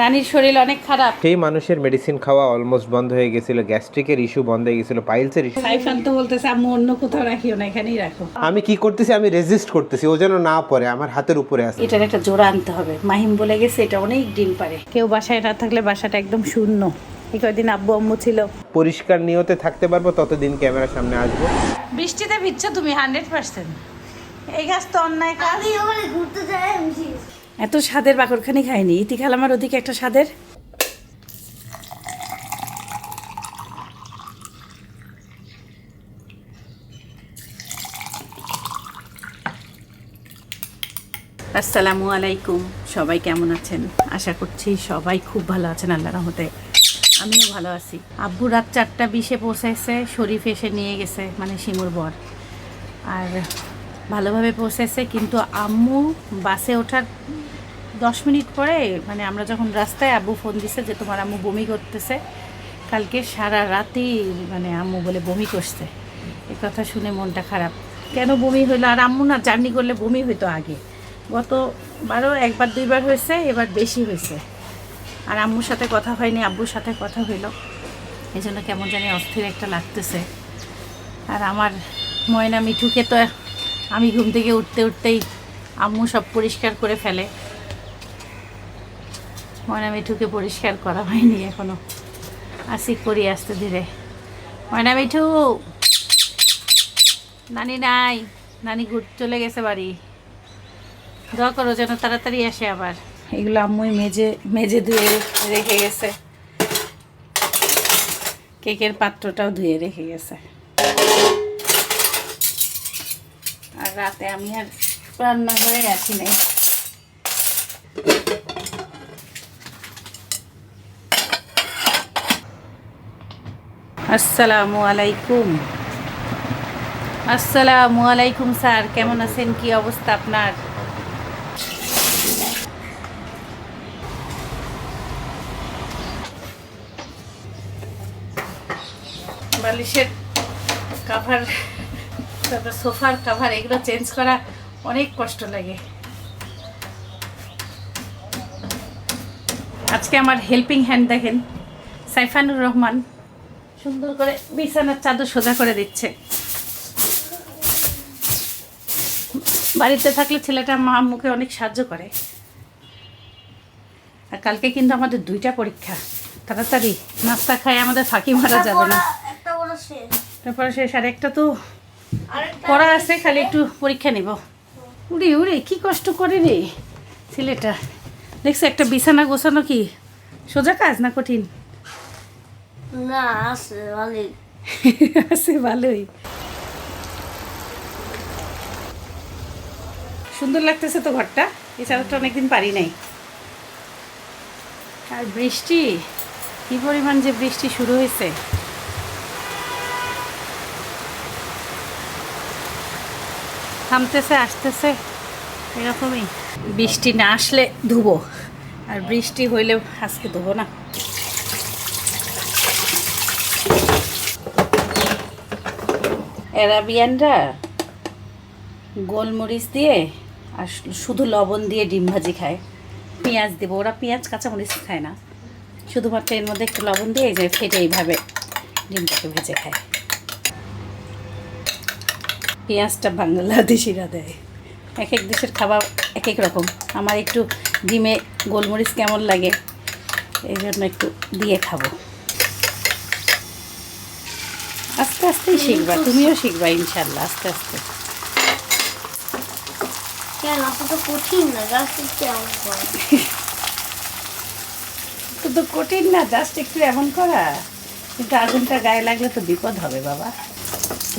নানির শরীর অনেক খারাপ। সেই মানুষের মেডিসিন খাওয়া অলমোস্ট বন্ধ হয়ে গেছিল গ্যাস্ট্রিকের ইস্যু বন্ধ হয়ে গেছিল পাইলসের ইস্যু সাইফান তো বলতেছে আম্মু অন্য কোথাও রাখিও না এখানেই রাখো। আমি কি করতেছি? আমি রেজিস্ট করতেছি ও যেন না পড়ে আমার হাতের উপরে আছে। এটার একটা জোড়া আনতে হবে। মাহিম বলে গেছে এটা অনেক ডিম পারে। কেউ বাসায় না থাকলে বাসাটা একদম শূন্য। এই কয়দিন আব্বু আম্মু ছিল। পরিষ্কার নিয়তে থাকতে পারব ততদিন ক্যামেরার সামনে আসব। বৃষ্টিতে ভিজছো তুমি হান্ড্রেড পার্সেন্ট এই গাছ তো অন্যায় কাজ। ওখানে ঘুরতে যায় আমি এত স্বাদের বাকরখানি খাইনি। ইতি খালামার ওদিকে একটা স্বাদের। আসসালামু আলাইকুম। সবাই কেমন আছেন? আশা করছি সবাই খুব ভালো আছেন আল্লাহ রহমতে। আমিও ভালো আছি। আব্বু রাত চারটা বিশে পৌঁছেছে শরীফ এসে নিয়ে গেছে মানে শিমুর বর। আর ভালোভাবে পৌঁছেছে, কিন্তু আম্মু বাসে ওঠার দশ মিনিট পরে মানে আমরা যখন রাস্তায় আব্বু ফোন দিছে যে তোমার আম্মু বমি করতেছে, কালকে সারা রাতেই মানে আম্মু বলে বমি করছে। এই কথা শুনে মনটা খারাপ। কেন বমি হইল? আর আম্মু না জার্নি করলে বমি হইতো আগে। গত বারো, একবার দুইবার হয়েছে, এবার বেশি হয়েছে। আর আম্মুর সাথে কথা হয়নি, আব্বুর সাথে কথা হইল। এই জন্য কেমন জানি অস্থির একটা লাগতেছে। আর আমার ময়না মিঠুকে তো আমি ঘুম থেকে উঠতে উঠতেই আম্মু সব পরিষ্কার করে ফেলে। ময়না মিঠুকে পরিষ্কার করা হয়নি এখনও। আসি, করি আসতে ধীরে। ময়না মিঠু নানি নাই। নানি ঘুর, চলে গেছে বাড়ি। দোয়া করো যেন তাড়াতাড়ি আসে আবার। এগুলো আম্মুই মেজে মেজে ধুয়ে রেখে গেছে। কেকের পাত্রটাও ধুয়ে রেখে গেছে। রাতে আমি আর রান্নাঘরে আসি নাই। আসসালামু আলাইকুম। আসসালামু আলাইকুম স্যার, কেমন আছেন? কি অবস্থা আপনার? বালিশের কাভার তারপর সোফার কাভার এগুলো চেঞ্জ করা অনেক কষ্ট লাগে। আজকে আমার হেল্পিং হ্যান্ড দেখেন সাইফানুর রহমান সুন্দর করে বিছানার চাদর সোজা করে দিচ্ছে। বাড়িতে থাকলে ছেলেটা মা মুখে অনেক সাহায্য করে। আর কালকে কিন্তু আমাদের দুইটা পরীক্ষা। তাড়াতাড়ি নাস্তা খাই আমাদের ফাঁকি মারা যাবে না। তারপরে শেষ আর একটা তো পড়া আছে খালি একটু পরীক্ষা নিব। উড়ে উড়ে কি কষ্ট করে রে? ছেলেটা। দেখছ একটা বিছানা গোছানো কি সোজা কাজ না কঠিন? না আছে ভালোই। আছে ভালোই। সুন্দর লাগতেছে তো ঘরটা। এছাড়া চাদরটা অনেকদিন পারি নাই। আর বৃষ্টি কি পরিমাণ যে বৃষ্টি শুরু হয়েছে। থামতেছে, আসতেছে। এরকমই। বৃষ্টি না আসলে ধুবো, আর বৃষ্টি হইলেও আজকে ধুবো না। অ্যারাবিয়ানরা গোলমরিচ দিয়ে আর শুধু লবণ দিয়ে ডিম ভাজি খায়। পেঁয়াজ দেবো, ওরা পেঁয়াজ, কাঁচামরিচ খায় না। শুধুমাত্র এর মধ্যে একটু লবণ দিয়ে যে ফেটে এইভাবে ডিমটাকে ভেজে খায়। পেঁয়াজটা বাংলাদেশিরা দেয়। এক এক দেশের খাবার এক এক রকম। আমার একটু ডিমে গোলমরিচ কেমন লাগে এই জন্য একটু দিয়ে খাব। আস্তে আস্তেই শিখবা তুমিও শিখবা ইনশাল্লাহ আস্তে আস্তে। কঠিন না জাস্ট একটু এমন করা। কিন্তু আগুনটা গায়ে লাগলে তো বিপদ হবে বাবা।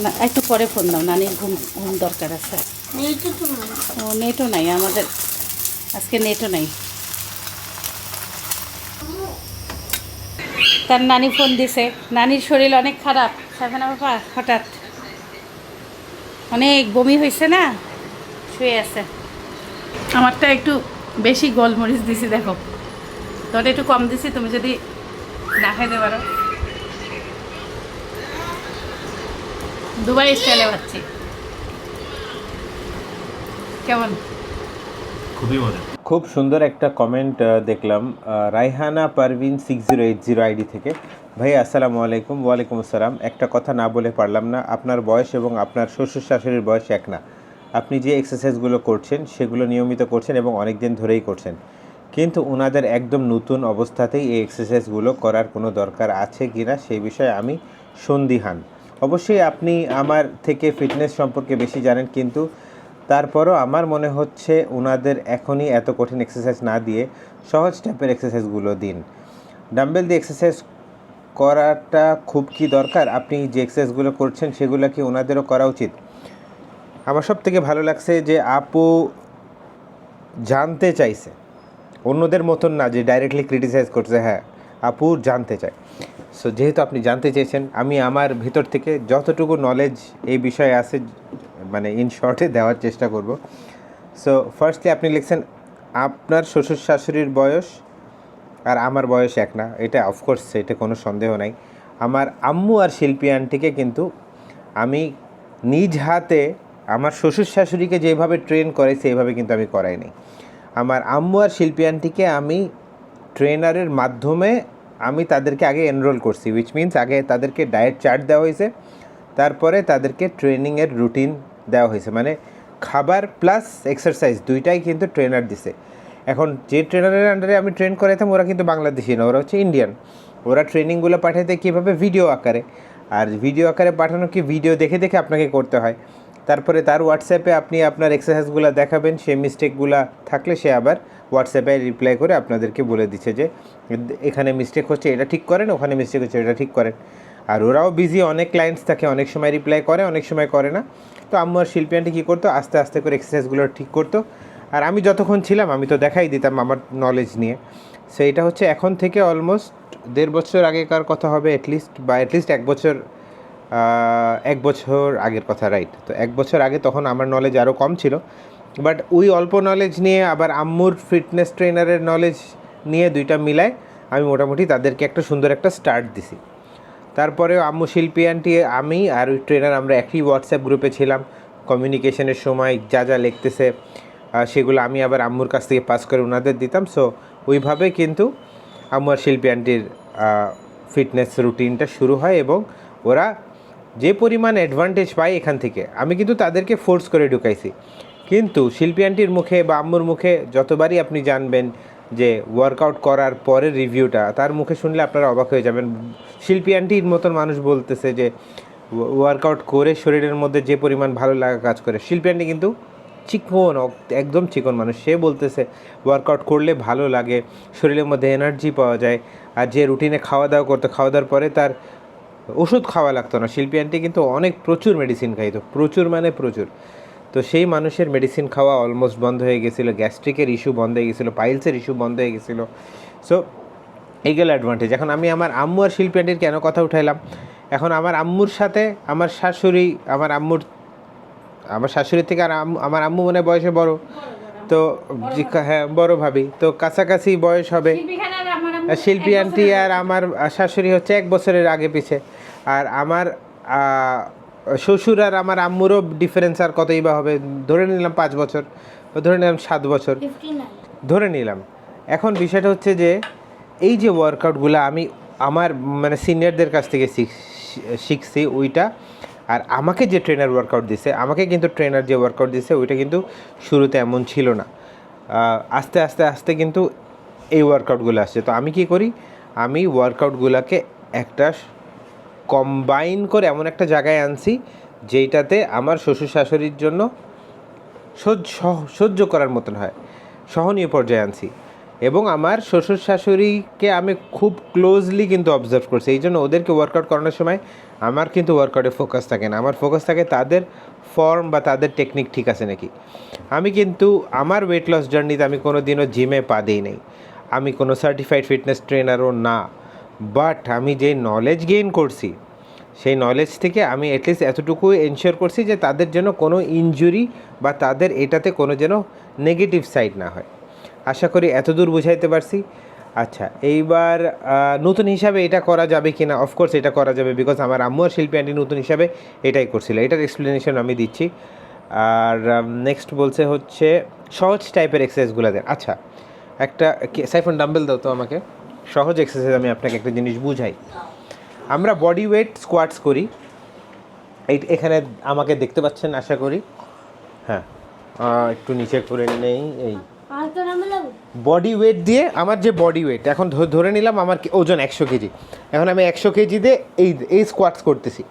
না একটু পরে ফোন দাও নানির ঘুম ঘুম দরকার আছে। ও নেটও নাই আমাদের আজকে নেটও নাই। তার নানি ফোন দিছে নানির শরীর অনেক খারাপ সাফানা বাবা হঠাৎ অনেক বমি হয়েছে না শুয়ে আছে। আমারটা একটু বেশি গোলমরিচ দিছি দেখো। তোর একটু কম দিছি তুমি যদি না খাইতে পারো। দুবাই স্টাইলে পাচ্ছি কেমন? খুবই মজা খুব সুন্দর একটা কমেন্ট দেখলাম। আহ, Raihana Parvin six zero eight zero ID থেকে। ভাই আসসালামু আলাইকুম ওয়ালাইকুম আসসালাম। একটা কথা না বলে পারলাম না আপনার বয়স এবং আপনার শ্বশুর শাশুড়ির বয়স এক না। আপনি যে এক্সারসাইজগুলো করছেন সেগুলো নিয়মিত করছেন এবং অনেক দিন ধরেই করছেন। কিন্তু ওনাদের একদম নতুন অবস্থাতেই এই এক্সারসাইজগুলো করার কোনো দরকার আছে কি না সেই বিষয়ে আমি সন্দিহান। অবশ্যই আপনি আমার থেকে ফিটনেস সম্পর্কে বেশি জানেন, কিন্তু তারপরও আমার মনে হচ্ছে ওনাদের এখনই এত কঠিন এক্সারসাইজ না দিয়ে সহজ টাইপের এক্সারসাইজগুলো দিন। ডাম্বেল দিয়ে এক্সারসাইজ করাটা খুব কি দরকার? আপনি যে এক্সারসাইজগুলো করছেন সেগুলো কি ওনাদেরও করা উচিত? আমার সব থেকে ভালো লাগছে যে আপু জানতে চাইছে। অন্যদের মতন না যে ডাইরেক্টলি ক্রিটিসাইজ করছে হ্যাঁ আপু জানতে চায়। সো যেহেতু আপনি জানতে চেয়েছেন, আমি আমার ভিতর থেকে যতটুকু নলেজ এই বিষয়ে আছে মানে ইন শর্টে দেওয়ার চেষ্টা করব। সো ফার্স্টলি আপনি লিখছেন, আপনার শ্বশুর শাশুড়ির বয়স আর আমার বয়স এক না। এটা অফকোর্স এটা কোনো সন্দেহ নাই। আমার আম্মু আর শিল্পী আন্টিকে কিন্তু আমি নিজ হাতে আমার শ্বশুর শাশুড়িকে যেভাবে ট্রেন করে, সেইভাবে কিন্তু আমি করাই করাইনি। আমার আম্মু আর শিল্পী আন্টিকে আমি ট্রেনারের মাধ্যমে আমি তাদেরকে আগে এনরোল করছি উইচ মিন্স আগে তাদেরকে ডায়েট চার্ট দেওয়া হয়েছে, তারপরে তাদেরকে ট্রেনিংয়ের রুটিন দেওয়া হয়েছে। মানে খাবার প্লাস এক্সারসাইজ দুইটাই কিন্তু ট্রেনার দিছে। এখন যে ট্রেনারের আন্ডারে আমি ট্রেন করাইতাম, ওরা কিন্তু বাংলাদেশি না, ওরা হচ্ছে ইন্ডিয়ান ওরা ট্রেনিংগুলো পাঠাইতে কীভাবে ভিডিও আকারে? আর ভিডিও আকারে পাঠানো কি ভিডিও দেখে দেখে আপনাকে করতে হয়? তারপরে তার হোয়াটসঅ্যাপে আপনি আপনার এক্সারসাইজগুলো দেখাবেন, সে মিস্টেকগুলো থাকলে সে আবার হোয়াটসঅ্যাপে রিপ্লাই করে আপনাদেরকে বলে দিচ্ছে যে, এখানে মিস্টেক হচ্ছে, এটা ঠিক করেন, ওখানে মিস্টেক হচ্ছে, এটা ঠিক করেন। আর ওরাও বিজি অনেক ক্লায়েন্টস থাকে, অনেক সময় রিপ্লাই করে, অনেক সময় করে না। তো আম্মু আর শিল্পী কী করতো? আস্তে আস্তে করে এক্সারসাইজগুলো ঠিক করতো। আর আমি যতক্ষণ ছিলাম, আমি তো দেখাই দিতাম আমার নলেজ নিয়ে। সো এটা হচ্ছে এখন থেকে অলমোস্ট দেড় বছর আগেকার কথা হবে অ্যাটলিস্ট বা অ্যাটলিস্ট এক বছর এক বছর আগের কথা রাইট তো এক বছর আগে তখন আমার নলেজ আরও কম ছিল। বাট ওই অল্প নলেজ নিয়ে আবার আম্মুর ফিটনেস ট্রেনারের নলেজ নিয়ে দুইটা মিলায় আমি মোটামুটি তাদেরকে একটা সুন্দর একটা স্টার্ট দিছি। তারপরেও আম্মু শিল্পী আন্টি আমি আর ওই ট্রেনার আমরা একই হোয়াটসঅ্যাপ গ্রুপে ছিলাম। কমিউনিকেশনের সময় যা যা লিখতেছে সেগুলো আমি আবার আম্মুর কাছ থেকে পাস করে ওনাদের দিতাম। সো ওইভাবে কিন্তু আম্মু আর শিল্পী আন্টির ফিটনেস রুটিনটা শুরু হয় এবং ওরা যে পরিমাণ অ্যাডভান্টেজ পায় এখান থেকে, আমি কিন্তু তাদেরকে ফোর্স করে ঢুকাইছি। কিন্তু শিল্পী আন্টির মুখে বা আম্মুর মুখে যতবারই আপনি জানবেন যে ওয়ার্কআউট করার পরের রিভিউটা তার মুখে শুনলে আপনারা অবাক হয়ে যাবেন। শিল্পী আন্টির মতন মানুষ বলতেছে যে ওয়ার্কআউট করে শরীরের মধ্যে যে পরিমাণ ভালো লাগা কাজ করে। শিল্পী আন্টি কিন্তু চিকন, একদম চিকন মানুষ। সে বলতেছে ওয়ার্কআউট করলে ভালো লাগে, শরীরের মধ্যে এনার্জি পাওয়া যায়, আর যে রুটিনে খাওয়া দাওয়া করতো খাওয়া দাওয়ার পরে তার ওষুধ খাওয়া লাগতো না। শিল্পী আন্টি কিন্তু অনেক প্রচুর মেডিসিন খাইতো। প্রচুর মানে প্রচুর। তো সেই মানুষের মেডিসিন খাওয়া অলমোস্ট বন্ধ হয়ে গেছিল গ্যাস্ট্রিকের ইস্যু বন্ধ হয়ে গেছিল পাইলসের ইস্যু বন্ধ হয়ে গেছিল। সো এইগুলো অ্যাডভান্টেজ এখন আমি আমার আম্মু আর শিল্পী আন্টির কেন কথা উঠাইলাম? এখন আমার আম্মুর সাথে আমার শাশুড়ি আমার আম্মুর আমার শাশুড়ির থেকে আর আম্মু- আমার আম্মু মনে হয় বয়সে বড়। তো হ্যাঁ বড় ভাবি। তো কাছাকাছি বয়স হবে। শিল্পী আন্টি আর আমার শাশুড়ি হচ্ছে এক বছরের আগে পিছে। আর আমার শ্বশুর আর আমার আম্মুরও ডিফারেন্স আর কতই বা হবে? ধরে নিলাম পাঁচ বছর ধরে নিলাম সাত বছর। ধরে নিলাম। এখন বিষয়টা হচ্ছে যে, এই যে ওয়ার্কআউটগুলো আমি আমার মানে সিনিয়রদের কাছ থেকে শিখ- শিখছি ওইটা, আর আমাকে যে ট্রেনার ওয়ার্কআউট দিছে, আমাকে কিন্তু ট্রেনার যে ওয়ার্কআউট দিছে, ওইটা কিন্তু শুরুতে এমন ছিল না। আস্তে আস্তে আস্তে কিন্তু এই ওয়ার্কআউটগুলো আসছে। তো আমি কি করি? আমি ওয়ার্কআউটগুলোকে একটা কম্বাইন করে এমন একটা জায়গায় আনছি, যেইটাতে আমার শ্বশুর শাশুড়ির জন্য সহ্য করার মতন হয়, সহনীয় পর্যায়ে আনছি। এবং আমার শ্বশুর শাশুড়িকে আমি খুব ক্লোজলি কিন্তু অবজার্ভ করছি এই জন্য ওদেরকে ওয়ার্কআউট করানোর সময় আমার কিন্তু ওয়ার্কআউটে ফোকাস থাকে না। আমার ফোকাস থাকে তাদের ফর্ম বা তাদের টেকনিক ঠিক আছে নাকি? আমি কিন্তু আমার ওয়েট লস জার্নিতে আমি কোনো দিনও জিমে পা দিই নাই। আমি কোনো সার্টিফাইড ফিটনেস ট্রেনারও না। বাট আমি যে নলেজ গেইন করছি, সেই নলেজ থেকে আমি অ্যাটলিস্ট এতটুকু এনশিওর করছি যে তাদের যেন কোনো ইনজুরি বা তাদের এটাতে কোনো যেন নেগেটিভ সাইড না হয়। আশা করি এতদূর বুঝাইতে পারছি। আচ্ছা এইবার নতুন হিসাবে এটা করা যাবে কি না অফকোর্স এটা করা যাবে বিকজ আমার আম্মু আর শিল্পী আন্টি নতুন হিসাবে এটাই করছিল। এটার এক্সপ্লেনেশন আমি দিচ্ছি। আর নেক্সট বলছে হচ্ছে সহজ টাইপের এক্সারসাইজগুলো দেন। আচ্ছা একটা সাইফোন ডাম্বেল দাও তো আমাকে। সহজ এক্সারসাইজ আমি আপনাকে একটা জিনিস বুঝাই। আমরা বডি ওয়েট স্কোয়াটস করি। এই এখানে আমাকে দেখতে পাচ্ছেন, আশা করি। হ্যাঁ একটু নিচে করে নেই, এই। বডি ওয়েট দিয়ে আমার যে বডি ওয়েট এখন ধরে নিলাম আমার ওজন একশো কেজি। এখন আমি একশো কেজি দিয়ে এই এই স্কোয়াটস করতেছি।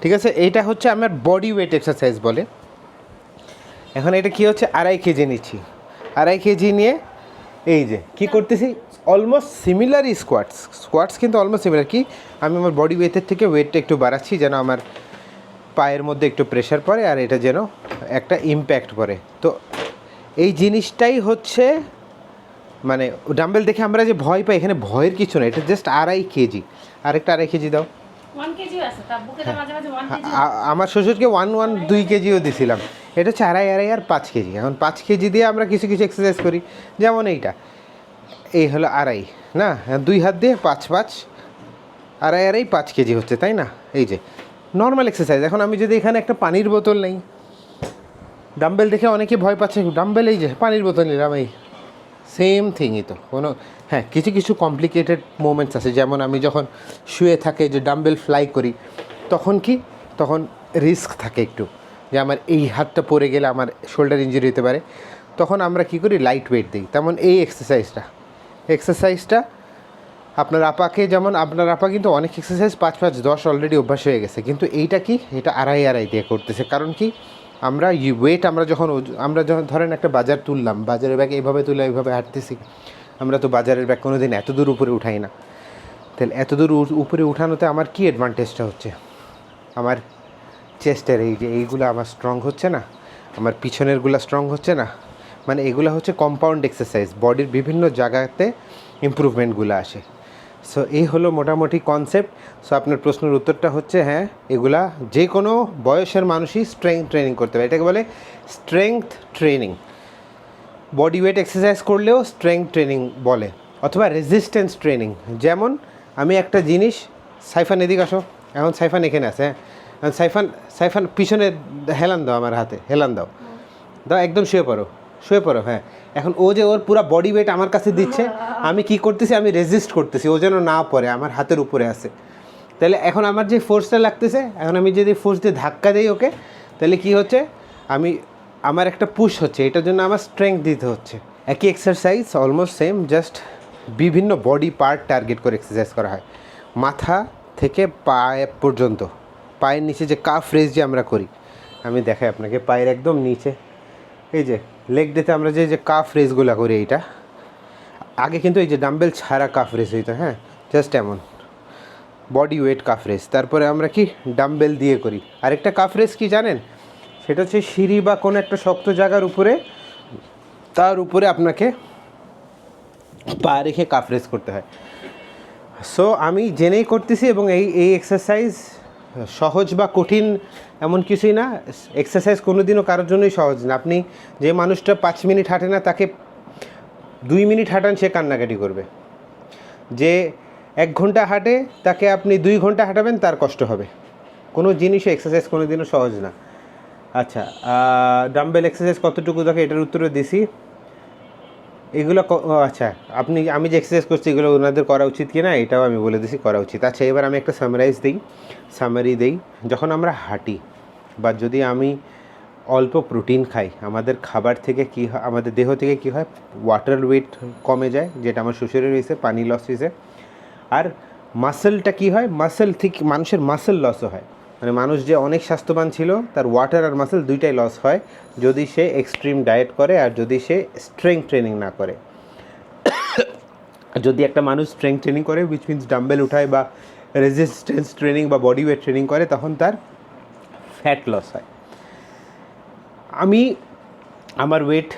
ঠিক আছে? এইটা হচ্ছে আমার বডি ওয়েট এক্সারসাইজ বলে। এখন এটা কি হচ্ছে? আড়াই কেজি নিচ্ছি। আড়াই কেজি নিয়ে এই যে, কি করতেছি? অলমোস্ট সিমিলারই স্কোয়াটস স্কোয়াটস কিন্তু অলমোস্ট সিমিলার কি? আমি আমার বডি ওয়েটের থেকে ওয়েটটা একটু বাড়াচ্ছি যেন আমার পায়ের মধ্যে একটু প্রেশার পড়ে আর এটা যেন একটা ইম্প্যাক্ট পড়ে। তো এই জিনিসটাই হচ্ছে মানে ডাম্বেল দেখে আমরা যে ভয় পাই এখানে ভয়ের কিছু না এটা জাস্ট আড়াই কেজি। আরেকটা আড়াই কেজি দাও। কেজি আ- আমার শ্বশুরকে ওয়ান ওয়ান দুই কেজিও দিছিলাম। এটা হচ্ছে আড়াই আড়াই আর পাঁচ কেজি। এখন পাঁচ কেজি দিয়ে আমরা কিছু কিছু এক্সারসাইজ করি। যেমন এইটা। এই হলো আড়াই, না? দুই হাত দিয়ে পাঁচ পাঁচ, আড়াই আড়াই পাঁচ কেজি হচ্ছে, তাই না? এই যে নর্মাল এক্সারসাইজ এখন আমি যদি এখানে একটা পানির বোতল নেই ডাম্বেল দেখে অনেকে ভয় পাচ্ছে ডাম্বেল এই যে, পানির বোতল নিলাম, এই সেম থিংই তো, কোনো হ্যাঁ কিছু কিছু কমপ্লিকেটেড মোমেন্টস আছে। যেমন আমি যখন শুয়ে থাকে, যে ডাম্বেল ফ্লাই করি, তখন কি? তখন রিস্ক থাকে একটু, যে আমার এই হাতটা পড়ে গেলে আমার শোল্ডার ইঞ্জুরি হতে পারে। তখন আমরা কি করি? লাইট ওয়েট দিই। তেমন এই এক্সারসাইজটা এক্সারসাইজটা আপনার আপাকে যেমন, আপনার আপা কিন্তু অনেক এক্সারসাইজ পাঁচ পাঁচ দশ অলরেডি অভ্যাস হয়ে গেছে। কিন্তু এইটা কি? এটা আড়াই আড়াই দিয়ে করতেছে। কারণ কি? আমরা ওয়েট আমরা যখন আমরা যখন ধরেন একটা বাজার তুললাম, বাজারের ব্যাগ এইভাবে তুলে এইভাবে হাঁটতেছি, আমরা তো বাজারের ব্যাগ কোনো দিন এত দূর উপরে উঠাই না। তাহলে এত দূর উপরে উঠানোতে আমার কি অ্যাডভান্টেজটা হচ্ছে? আমার চেস্টের এই যে এইগুলো আমার স্ট্রং হচ্ছে না? আমার পিছনেরগুলো স্ট্রং হচ্ছে না? মানে এগুলো হচ্ছে কম্পাউন্ড এক্সারসাইজ বডির বিভিন্ন জায়গাতে ইম্প্রুভমেন্টগুলো আসে। সো এই হলো মোটামুটি কনসেপ্ট সো আপনার প্রশ্নের উত্তরটা হচ্ছে হ্যাঁ এগুলা যে কোনো বয়সের মানুষই স্ট্রেংথ ট্রেনিং করতে পারে। এটাকে বলে strength training body weight exercise করলেও স্ট্রেংথ ট্রেনিং বলে, অথবা রেজিস্ট্যান্স ট্রেনিং যেমন, আমি একটা জিনিস, সাইফান, এদিকে আসো। এখন সাইফান এখানে আছে হ্যাঁ। সাইফান সাইফান, পিছনে হেলান দাও আমার হাতে, হেলান দাও। দাও, একদম শুয়ে পড়ো। শুয়ে পড়ো হ্যাঁ। এখন ও যে ওর পুরো বডি ওয়েট আমার কাছে দিচ্ছে, আমি কি করতেছি, আমি রেজিস্ট করতেছি, ও যেন না পড়ে, আমার হাতের উপরে আছে। তাহলে এখন আমার যে ফোর্সটা লাগতেছে, এখন আমি যদি ফোর্স দিয়ে ধাক্কা দিই ওকে, তাহলে কি হচ্ছে? আমি, আমার একটা পুশ হচ্ছে, এটার জন্য আমার স্ট্রেংথ দিতে হচ্ছে। একই এক্সারসাইজ অলমোস্ট সেম জাস্ট বিভিন্ন বডি পার্ট টার্গেট করে এক্সারসাইজ করা হয়। মাথা থেকে পায়ে পর্যন্ত, পায়ের নিচে যে কাফ রেস যে আমরা করি, আমি দেখাই আপনাকে, পায়ের একদম নিচে, এই যে লেগ ডেতে আমরা যে যে কাফ রেসগুলো করি এইটা, আগে কিন্তু এই যে ডাম্বেল ছাড়া কাফ রেস হইতো হ্যাঁ? জাস্ট এমন। বডি ওয়েট কাফ রেস তারপরে আমরা কি? ডাম্বেল দিয়ে করি। আরেকটা কাফ রেস কি জানেন? সেটা হচ্ছে সিঁড়ি বা কোনো একটা শক্ত জায়গার উপরে, তার উপরে আপনাকে পা রেখে কাফ রেস করতে হয়। সো আমি জেনেই করতেছি এবং এই এই এক্সারসাইজ সহজ বা কঠিন এমন কিছুই না। এক্সারসাইজ কোনো দিনও কারোর জন্যই সহজ না। আপনি যে মানুষটা পাঁচ মিনিট হাঁটে না, তাকে দুই মিনিট হাঁটান, সে কান্নাকাটি করবে। যে এক ঘণ্টা হাঁটে, তাকে আপনি দুই ঘণ্টা হাঁটাবেন, তার কষ্ট হবে। কোনো জিনিসে এক্সারসাইজ কোনো দিনও সহজ না। আচ্ছা ডাম্বেল এক্সারসাইজ কতটুকু দেখে এটার উত্তরে দিছি। এগুলো আচ্ছা আপনি, আমি যে এক্সারসাইজ করছি, এগুলো ওনাদের করা উচিত কি না, এটাও আমি বলে দিছি, করা উচিত। আচ্ছা এবার আমি একটা সামারাইজ দিই সামারি দিই। যখন আমরা হাঁটি, বা যদি আমি অল্প প্রোটিন খাই, আমাদের খাবার থেকে কি হয়, আমাদের দেহ থেকে কি হয় ওয়াটার ওয়েট কমে যায়, যেটা আমার শ্বশুরের হয়েছে, পানি লস হয়েছে। আর মাসেলটা কি হয় মাসেল থেকে, মানুষের মাসেল লসও হয়। মানে মানুষ যে অনেক স্বাস্থ্যবান ছিল, তার ওয়াটার আর মাসেল দুইটাই লস হয় যদি সে এক্সট্রিম ডায়েট করে আর যদি সে স্ট্রেংথ ট্রেনিং না করে। যদি একটা মানুষ স্ট্রেংথ ট্রেনিং করে উইচ মিনস ডাম্বেল উঠায় বা রেজিস্ট্যান্স ট্রেনিং বা বডি ওয়েট ট্রেনিং করে, তখন তার ফ্যাট লস হয়। আমি আমার ওয়েট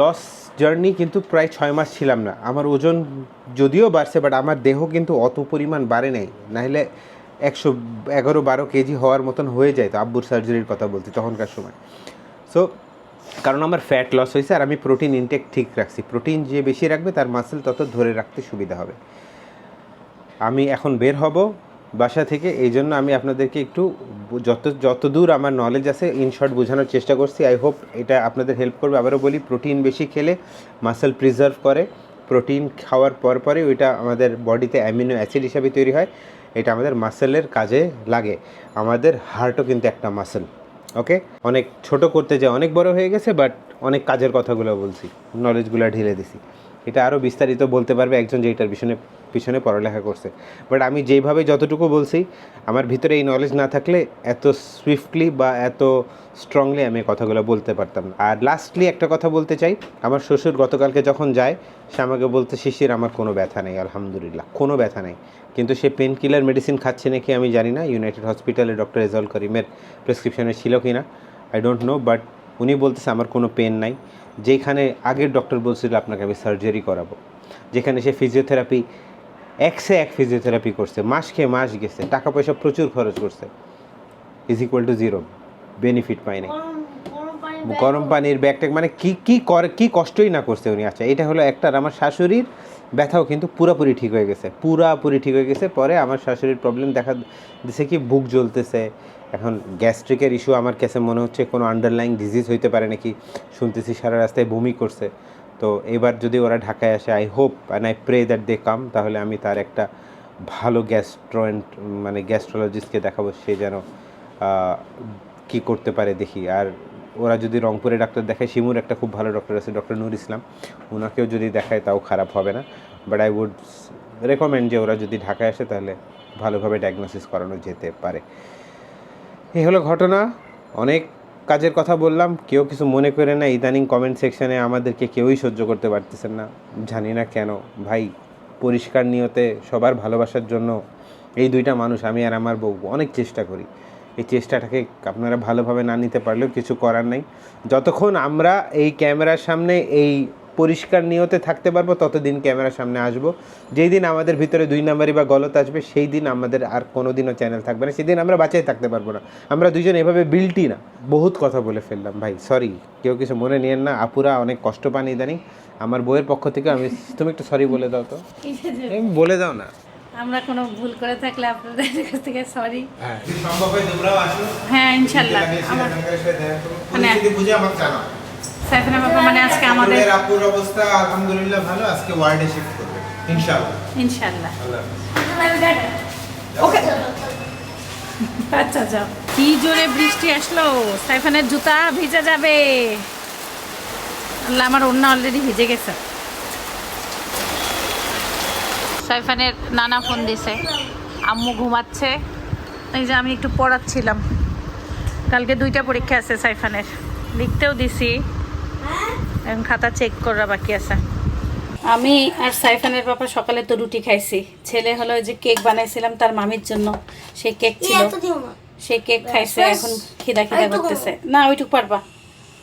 লস জার্নি কিন্তু প্রায় ছয় মাস ছিলাম না। আমার ওজন যদিও বাড়ছে বাট আমার দেহ কিন্তু অত পরিমাণ বাড়ে নাই। নাহলে একশো এগারো বারো কেজি হওয়ার মতন হয়ে যায় তো আব্বুর সার্জারির কথা বলছি তখনকার সময়। সো কারণ আমার ফ্যাট লস হয়েছে আর আমি প্রোটিন ইনটেক ঠিক রাখছি। প্রোটিন যে বেশি রাখবে তার মাসেল তত ধরে রাখতে সুবিধা হবে। আমি এখন বের হব বাসা থেকে, এই জন্য আমি আপনাদেরকে একটু বু- যত যতদূর আমার নলেজ আছে ইন শর্ট বোঝানোর চেষ্টা করছি। আই হোপ এটা আপনাদের হেল্প করবে। আবারও বলি প্রোটিন বেশি খেলে মাসেল প্রিজার্ভ করে। প্রোটিন খাওয়ার পর পরে ওইটা আমাদের বডিতে অ্যামিনো অ্যাসিড হিসাবে তৈরি হয়। এটা আমাদের মাসেলের কাজে লাগে। আমাদের হার্টও কিন্তু একটা মাসেল ওকে অনেক ছোট করতে যায় অনেক বড় হয়ে গেছে বাট অনেক কাজের কথাগুলো বলছি নলেজগুলো ঢেলে দিছি। এটা আরও বিস্তারিত বলতে পারবে একজন যে এটার পিছনে পিছনে পড়ালেখা করছে। বাট আমি যেইভাবে যতটুকু বলছি, আমার ভিতরে এই নলেজ না থাকলে এত সুইফটলি বা এত স্ট্রংলি আমি কথাগুলো বলতে পারতাম না। আর লাস্টলি একটা কথা বলতে চাই, আমার শ্বশুর গতকালকে যখন যায়, সে আমাকে বলতে শিশির, আমার কোনো ব্যথা নেই, আলহামদুলিল্লাহ, কোনো ব্যথা নেই। কিন্তু সে পেন কিলার মেডিসিন খাচ্ছে নাকি আমি জানি না। ইউনাইটেড হসপিটালে ডক্টর রেজল করিমের প্রেসক্রিপশনে ছিল কি না আই ডোন্ট নো বাট উনি বলতেছে আমার কোনো পেন নাই। যেখানে আগের ডক্টর বলছিল আপনাকে আমি সার্জারি করাবো। যেখানে সে ফিজিওথেরাপি একসে এক ফিজিওথেরাপি করছে মাস খেয়ে মাস গেছে টাকা পয়সা প্রচুর খরচ করছে। Is equal to zero benefit পায় নাই। গরম পানির ব্যাগ ট্যাগ মানে কি কি করে কি কষ্টই না করছে উনি। আচ্ছা এটা হলো একটা আমার শাশুড়ির ব্যথাও কিন্তু পুরোপুরি ঠিক হয়ে গেছে, পুরাপুরি ঠিক হয়ে গেছে। পরে আমার শাশুড়ির প্রবলেম দেখা দিছে কি, বুক জ্বলতেছে। এখন গ্যাস্ট্রিকের ইস্যু আমার কাছে মনে হচ্ছে কোনো আন্ডারলাইং ডিজিজ হইতে পারে নাকি, শুনতেছি সারা রাস্তায় বমি করছে। তো এবার যদি ওরা ঢাকায় আসে I hope and I pray that they come তাহলে আমি তার একটা ভালো গ্যাস্ট্রোয়েন্ট মানে গ্যাস্ট্রোলজিস্টকে দেখাবো, সে যেন কি করতে পারে দেখি। আর ওরা যদি রংপুরে ডাক্তার দেখায়, শিমুর একটা খুব ভালো ডক্টর আছে, ডক্টর নূর ইসলাম। ওনাকেও যদি দেখায়, তাও খারাপ হবে না। বাট আই উড রেকমেন্ড যে ওরা যদি ঢাকায় আসে, তাহলে ভালোভাবে ডায়াগনোসিস করানো যেতে পারে। এই হলো ঘটনা। অনেক কাজের কথা বললাম, কেউ কিছু মনে করে না। ইদানিং কমেন্ট সেকশনে আমাদেরকে কেউই সহ্য করতে পারতেছেন না। জানি না কেন। ভাই, পরিষ্কার নিয়তে সবার ভালোবাসার জন্য এই দুইটা মানুষ, আমি আর আমার বউ, অনেক চেষ্টা করি। এই চেষ্টাটাকে আপনারা ভালোভাবে না নিতে পারলেও কিছু করার নেই। যতক্ষণ আমরা এই ক্যামেরার সামনে এই পরিষ্কার নিয়তে থাকতে পারব ততদিন ক্যামেরার সামনে আসব। যেই দিন আমাদের ভিতরে দুই নাম্বারই বা গলত আসবে সেই দিন আমাদের আর কোনো দিনও চ্যানেল থাকবে না। সেদিন আমরা বাঁচাই থাকতে পারব না। আমরা দুজন এভাবে বিল্টি না। বহুত কথা বলে ফেললাম ভাই সরি কেউ কিছু মনে নিয়েন না। আপুরা অনেক কষ্ট পান ইদানিং। আমার বইয়ের পক্ষ থেকে আমি তুমি একটু সরি বলে দাও তো। বলে দাও না। আমরা কোনো ভুল করে থাকলে আপনাদের কাছ থেকে সরি হ্যাঁ সম্ভব হয় তোমরাও আসো। হ্যাঁ ইনশাল্লাহ। মানে- বাবা মানে আজকে আমাদের আপুর অবস্থা আলহামদুলিল্লাহ ভালো আজকে ওয়ার্ডে শিফট করবে ইনশাআল্লাহ ইনশাল্লাহ। ওকে। আচ্ছা যাও। কি জোরে বৃষ্টি আসলো? সাইফানের জুতা ভিজে যাবে। আল্লাহ আমার অন্য অলরেডি ভিজে গেছে। সাইফানের নানা ফোন দিছে। আম্মু ঘুমাচ্ছে। এই যে আমি একটু পড়াচ্ছিলাম। কালকে দুইটা পরীক্ষা আছে সাইফানের। লিখতেও দিছি। এখন খাতা চেক করা বাকি আছে। আমি আর সাইফানের বাবা সকালে তো রুটি খাইছি। ছেলে হলো ওই যে কেক বানাইছিলাম তার মামির জন্য। সেই কেক ছিল। সেই কেক খাইছে এখন খিদা খিদা করতেছে। না ওইটুকু পারবা।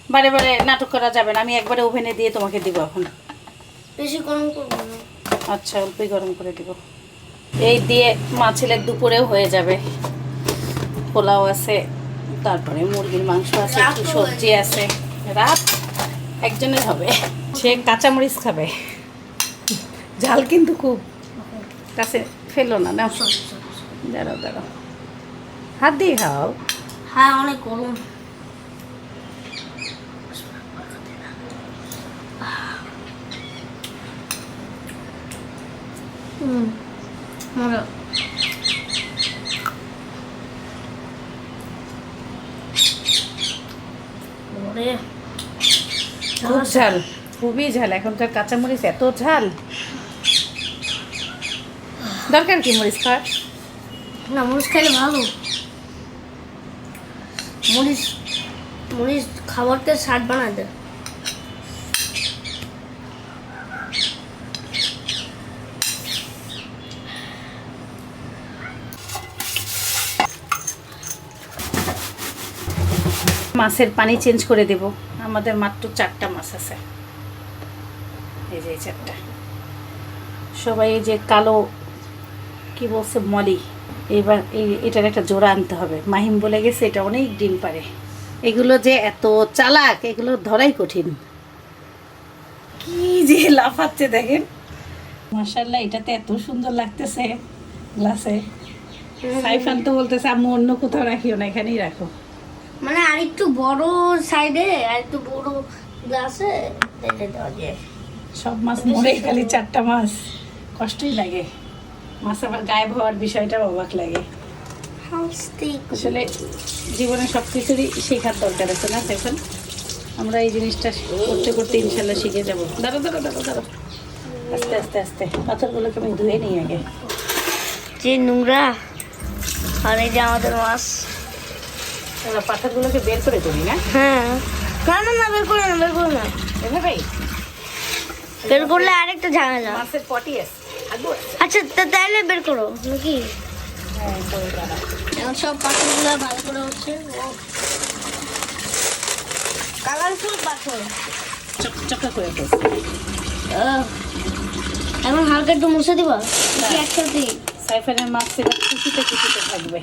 বারে বারে নাটক করা যাবে না। আমি একবারে ওভেনে দিয়ে তোমাকে দিব এখন। বেশি গরম করব না। আচ্ছা অল্পই গরম করে দিব। এই দিয়ে মাছেলের দুপুরেও হয়ে যাবে। পোলাও আছে তারপরে মুরগির মাংস আছে একটু সবজি আছে। রাত একজনের হবে। সে কাঁচামরিচ খাবে। ঝাল কিন্তু খুব। কাছে ফেলো না না দাঁড়াও দাঁড়াও। হাত দিয়ে খাও। হ্যাঁ অনেক গরম। হুম মজা খুব ঝাল খুবই ঝাল। এখনকার কাঁচামরিচ এত ঝাল। দরকার কি মরিচ খাওয়ার? না মরিচ খাইলে ভালো। মরিচ মরিচ খাবারকে স্বাদ বানায় দেয়। মাছের পানি চেঞ্জ করে দেব। আমাদের মাত্র চারটা মাছ আছে। এই যে চারটা। সবাই এই যে কালো কি বলছে মলি। এবার এই এটার একটা জোড়া আনতে হবে। মাহিম বলে গেছে এটা অনেক ডিম পারে। এগুলো যে এত চালাক এগুলো ধরাই কঠিন। কি যে লাফাচ্ছে দেখেন। মার্শাল্লাহ এটাতে এত সুন্দর লাগতেছে। গ্লাসে। সাইফান তো বলতেছে আমি অন্য কোথাও রাখিও না এখানেই রাখো। মানে আরেকটু বড় সাইডে আর একটু বড় গ্লাসে ঢেলে দেওয়া যায়। সব মাছ মরে খালি চারটা মাছ। কষ্টই লাগে। মাছ আবার গায়েব হওয়ার বিষয়টা অবাক লাগে। আসলে জীবনে সব কিছুরই শেখার দরকার আছে না এখন আমরা এই জিনিসটা করতে করতে ইনশাল্লাহ শিখে যাব। দাঁড়ো দাঁড়ো দাঁড়ো দাঁড়ো আস্তে আস্তে আস্তে। পাথরগুলোকে আমি ধুয়ে নিই আগে। যে নোংরা আর এই যে আমাদের মাছ। আমরা পাথরগুলোকে বের করে তুলি না? হ্যাঁ। না না না বের করে না বের করে না। ভাই বের করলে আরেকটা ঝামেলা। মাছের পটি আছে আচ্ছা তা তাহলে বের করো নাকি? হ্যাঁ এখন সব পাথরগুলো ভালো করে হচ্ছে ও। কালারফুল পাথর। চকচকা করে এখন হালকা একটু মুছে দিবা একসাথে সাইফানের মাছ সেটা কিছুতে কিছুতে থাকবে।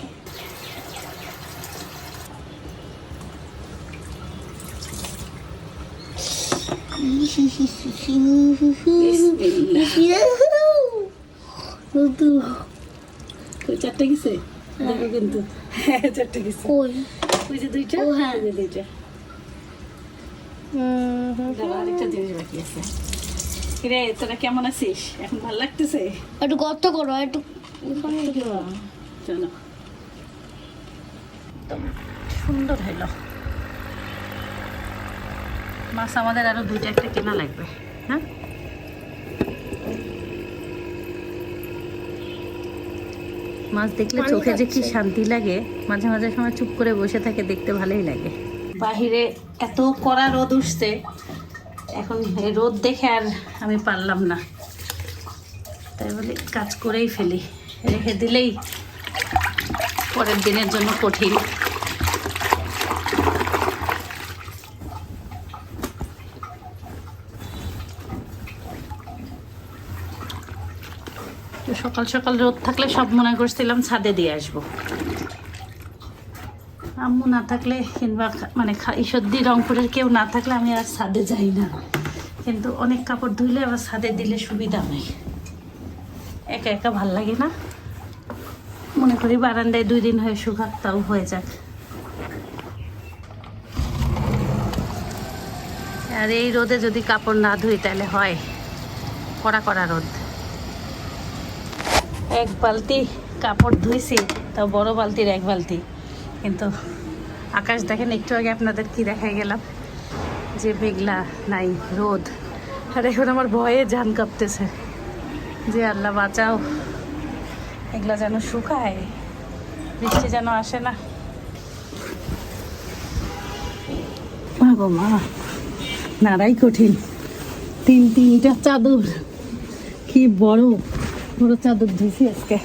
চারটে গেছে কিন্তু হ্যাঁ চারটে গেছে ওই হ্যাঁ। দুইটা আরেকটা জিনিস বাকি কিরে তোরা কেমন আছিস এখন ভালো লাগতেছে একটু গর্ত করো একটু চলো সুন্দর হইল মাছ আমাদের আরও দুইটা একটা কেনা লাগবে হ্যাঁ? মাছ দেখলে চোখে যে কি শান্তি লাগে মাঝে মাঝে সময় চুপ করে বসে থাকে দেখতে ভালোই লাগে। বাহিরে এত কড়া রোদ উঠছে এখন এই রোদ দেখে আর আমি পারলাম না। তাই বলে কাজ করেই ফেলি রেখে দিলেই পরের দিনের জন্য কঠিন। সকাল সকাল রোদ থাকলে সব মনে করছিলাম ছাদে দিয়ে আসব। আম্মু না থাকলে কিংবা মানে ঈশ্বরদী, রংপুরের কেউ না থাকলে আমি আর ছাদে যাই না। কিন্তু অনেক কাপড় ধুইলে আবার ছাদে দিলে সুবিধা নেই। একা একা ভালো লাগে না। মনে করি বারান্দায় দুই দিন হয়ে শুকাক তাও হয়ে যাক। আর এই রোদে যদি কাপড় না ধুই তাহলে হয়, কড়া কড়া রোদ। এক বালতি কাপড় ধুইছি তাও বড় বালতির এক বালতি। কিন্তু আকাশ দেখেন, একটু আগে আপনাদের কি দেখা গেলাম? যে মেঘলা, নাই, রোদ। আর এখন আমার ভয়ে জান কাঁপতেছে। যে আল্লাহ বাঁচাও, এগুলা যেন শুকায়, বৃষ্টি যেন আসে না। গো মা কঠিন। তিন তিনটা চাদর, কি বড় বড় চাদর ধুইছি আজকে।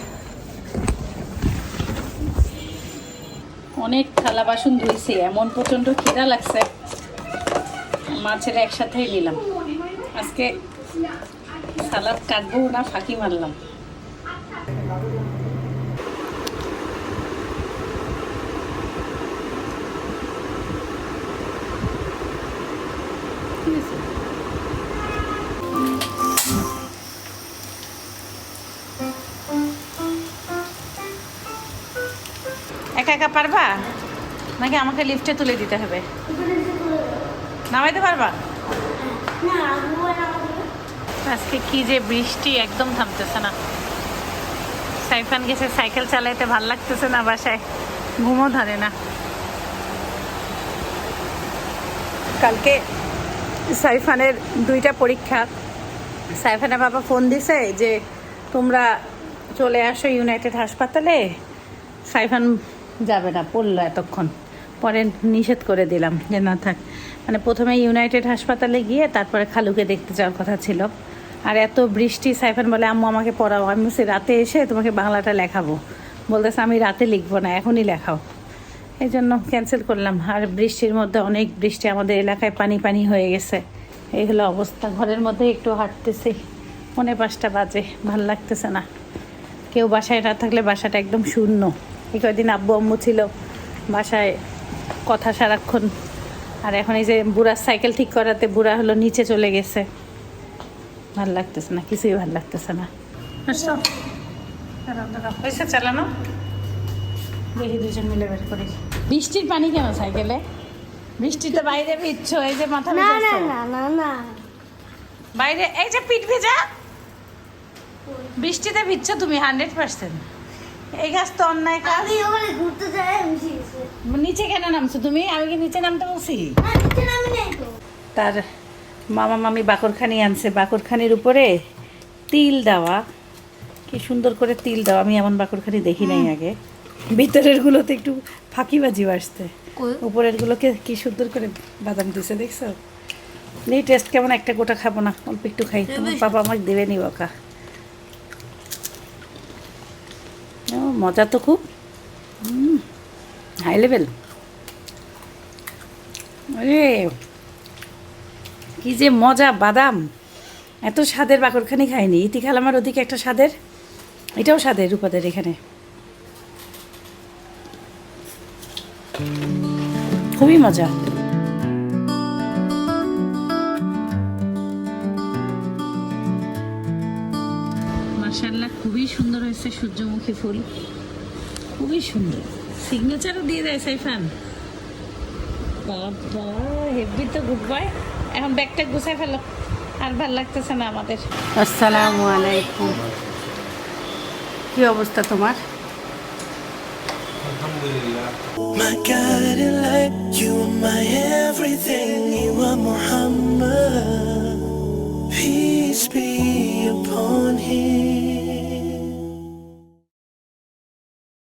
অনেক থালা বাসন ধুইছি, এমন প্রচণ্ড খিদা লাগছে। মাছের একসাথেই নিলাম। আজকে সালাদ কাটবো না ফাঁকি মারলাম। একা একা পারবা? নাকি আমাকে লিফটে তুলে দিতে হবে? নামাইতে পারবা? আজকে কি যে বৃষ্টি, একদম থামতেছে না। সাইফান গেছে সাইকেল চালাইতে, ভালো লাগতেছে না বাসায়। ঘুমও ধরে না। কালকে সাইফানের দুইটা পরীক্ষা। সাইফানের বাবা ফোন দিছে যে, তোমরা চলে আসো ইউনাইটেড হাসপাতালে। সাইফান যাবে না, পড়ল এতক্ষণ। পরে নিষেধ করে দিলাম যে না থাক। মানে প্রথমে ইউনাইটেড হাসপাতালে গিয়ে তারপরে খালুকে দেখতে যাওয়ার কথা ছিল। আর এত বৃষ্টি, সাইফান বলে, আম্মু, আমাকে পড়াও। আমি বলছি, রাতে এসে তোমাকে বাংলাটা লেখাবো। বলতেছে, আমি রাতে লিখব না, এখনই লেখাও। এই জন্য ক্যান্সেল করলাম। আর বৃষ্টির মধ্যে অনেক বৃষ্টি আমাদের এলাকায় পানি পানি হয়ে গেছে। এই হলো অবস্থা। ঘরের মধ্যে একটু হাঁটতেছি। পৌনে পাঁচটা বাজে, ভালো লাগতেছে না। কেউ বাসায় না থাকলে বাসাটা একদম শূন্য। এই কয়দিন আব্বু আম্মু ছিল বাসায় কথা সারাক্ষণ। আর এখন এই যে বুড়ার সাইকেল ঠিক করাতে বুড়া হলো নিচে চলে গেছে। ভালো লাগতেছে না কিছুই ভালো লাগতেছে না। হয়েছে চালানো? দেখি দুজন মিলে বের করি। বৃষ্টির পানি কেন সাইকেলে বৃষ্টিতে বাইরে ভিজছো এই যে মাথা না না না না না। বাইরে এই যে পিঠ ভেজা। বৃষ্টিতে ভিজছো তুমি হান্ড্রেড পার্সেন্ট এই গাছ তো অন্যায় কাজ। আমি ওখানে ঘুরতে যাই নিচে কেন নামছো তুমি? আমি কি নিচে নামতে বলছি? তো। তার মামা মামি বাকরখানি আনছে। বাকরখানির উপরে তিল দেওয়া। কি সুন্দর করে তিল দেওয়া। আমি এমন বাকরখানি দেখি নাই আগে। ভিতরের গুলোতে একটু ফাঁকিবাজি আসতে? উপরের গুলোকে কি সুন্দর করে বাদাম দিছে দেখছ? নেই টেস্ট কেমন? একটা গোটা খাব না। অল্প একটু খাই। তোমার বাবা আমাকে দেবে নি বকা ও মজা তো খুব। হাই লেভেল কি যে মজা, বাদাম। এত স্বাদের বাকরখানি খাইনি। ইতি খালামার ওদিকে একটা স্বাদের। এটাও স্বাদের রূপাদের এখানে। খুবই মজা। মার্শাল্লাহ খুবই সুন্দর হয়েছে সূর্যমুখী ফুল। খুবই সুন্দর। সিগনেচারও দিয়ে দেয় সাইফান। বাবা হেভি তো গুড বয় এখন ব্যাগটা গুছাই ফেলো। আর ভালো লাগতেছে না আমাদের। আসসালামু আলাইকুম। কি অবস্থা তোমার? My guiding light, you are my everything, you are Muhammad. Peace be upon him.